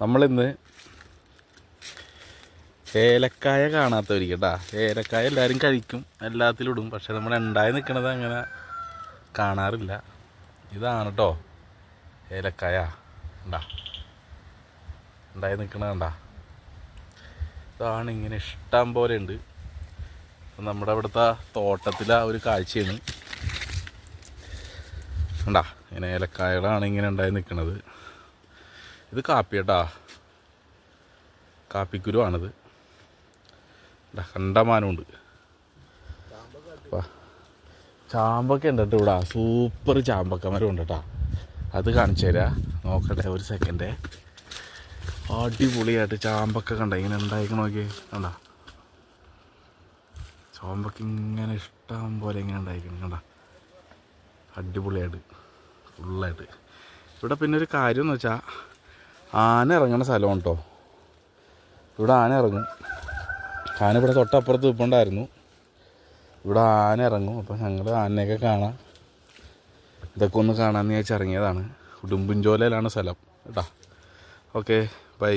നമ്മളിന്ന് ഏലക്കായ കാണാത്തവരിക്കും കേട്ടാ ഏലക്കായ എല്ലാവരും കഴിക്കും എല്ലാത്തിലും ഇടും പക്ഷെ നമ്മൾ ഉണ്ടായി നിൽക്കണത് അങ്ങനെ കാണാറില്ല. ഇതാണ് കേട്ടോ ഏലക്കായ. ഉണ്ടാ ഉണ്ടായി നിൽക്കണത് കണ്ടാ. ഇതാണ് ഇങ്ങനെ ഇഷ്ടം പോലെ ഉണ്ട്. നമ്മുടെ അവിടുത്തെ തോട്ടത്തിലെ ഒരു കാഴ്ചയാണ്. ഉണ്ടാ ഇങ്ങനെ ഏലക്കായകളാണ് ഇങ്ങനെ ഉണ്ടായി നിൽക്കുന്നത് ഇത് കാപ്പി കേട്ടാ കാപ്പിക്കുരുവാണിത്. കണ്ടമാനമുണ്ട്. ചാമ്പക്ക ഉണ്ട് കേട്ടോ ഇവിടെ സൂപ്പർ ചാമ്പക്ക മരം ഉണ്ട് കേട്ടോ അത് കാണിച്ചു തരാം. നോക്കട്ടെ ഒരു സെക്കൻഡ്. അടിപൊളിയായിട്ട് ചാമ്പക്ക കണ്ട? ഇങ്ങനെ ഉണ്ടായിക്കണ നോക്കി കണ്ട? ചാമ്പക്ക ഇങ്ങനെ ഇഷ്ടം പോലെ ഇങ്ങനെ ഉണ്ടായിക്കണം കണ്ട? അടിപൊളിയായിട്ട്. ഫുള്ളായിട്ട്. ഇവിടെ പിന്നെ ഒരു കാര്യം എന്ന് വെച്ചാൽ ആന ഇറങ്ങുന്ന സ്ഥലമാണ് കേട്ടോ ഇവിടെ ആന ഇറങ്ങും. ആന ഇവിടെ തൊട്ടപ്പുറത്ത് നിൽപ്പുണ്ടായിരുന്നു ഇവിടെ ആന ഇറങ്ങും. അപ്പോൾ ഞങ്ങൾ ആനയൊക്കെ കാണാം. ഇതൊക്കെ ഒന്ന് കാണാമെന്ന് വിചാരിച്ചിറങ്ങിയതാണ് ഉടുമ്പുംചോലയിലാണ് സ്ഥലം. കേട്ടോ. Okay bye.